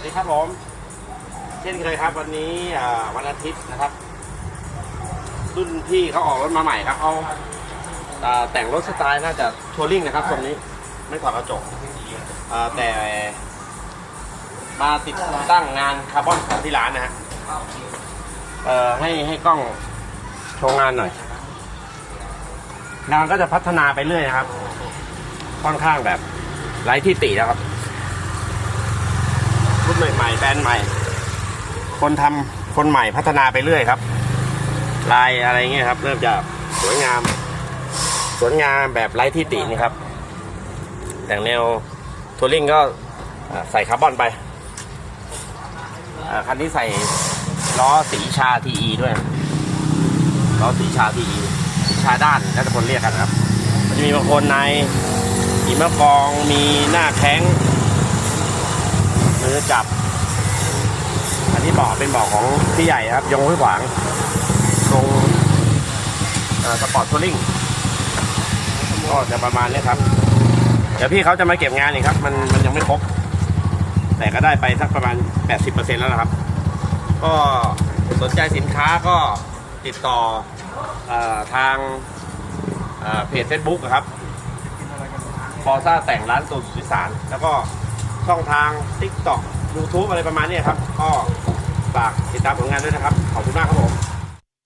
สวัสดีครับผม เช่นเคยครับ วันนี้วันอาทิตย์นะครับ รุ่นพี่เขาออกรถมาใหม่ครับเขาอ่าแต่งรถสไตล์น่าจะทัวริงนะครับตรงนี้ไม่ถอดกระจกแต่มาติดตั้งงานคาร์บอนของที่ร้านนะฮะให้ให้กล้องโชว์งานหน่อยงานก็จะพัฒนาไปเรื่อยนะครับ ค่อนข้างแบบไร้ที่ตินะครับ รุ่นใหม่ๆแบรนด์ใหม่ คนทำคนใหม่พัฒนาไปเรื่อยครับ ลายอะไรเงี้ยครับ เริ่มจากสวยงาม สวยงามแบบไร้ที่ตินี่ครับ แต่งแนวทัวริงก็อ่าใส่คาร์บอนไปอ่าคันนี้ใส่ล้อสีชาทีอีด้วยล้อสีชาทีอีสีชาด้านแล้วแต่คนเรียกกันนะครับ มันจะมีบางคนในมีมะกองมีหน้าแข้ง มือจับ อันนี้บาะเป็นบาะของพี่ใหญ่ครับ ยงห้วยขวางตรงสปอร์ตทัวริงก็จะประมาณนี้ครับ เดี๋ยวพี่เขาจะมาเก็บงานอีกครับ มันมันยังไม่ครบ แต่ก็ได้ไปสักประมาณ 80%แล้วนะครับ ก็สนใจสินค้าก็ติดต่ออทางเพจ Facebook อะครับฟอร์ซ่าแต่งร้านตูนสุริสารแล้วก็ ช่องทาง TikTok YouTube อะไรประมาณนี้ครับ ก็ฝากติดตามผลงานด้วยนะครับ ขอบคุณมากครับผม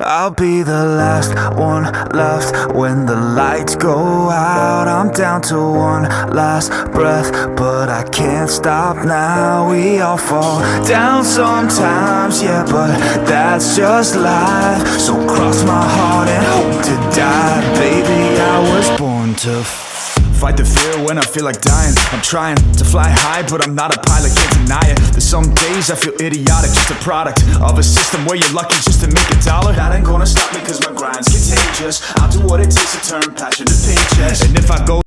I'll be the last one left when the lights go out. I'm down to one last breath, but I can't stop now. We all fall down sometimes, yeah, but that's just life. So cross my heart and hope to die. Baby, I was born to Fight the fear when I feel like dying. I'm trying to fly high, but I'm not a pilot, can't deny it. There's some days I feel idiotic, just a product of a system where you're lucky just to make a dollar. That ain't gonna stop me, cause my grind's contagious. I'll do what it takes to turn passion to paychecks. And if I go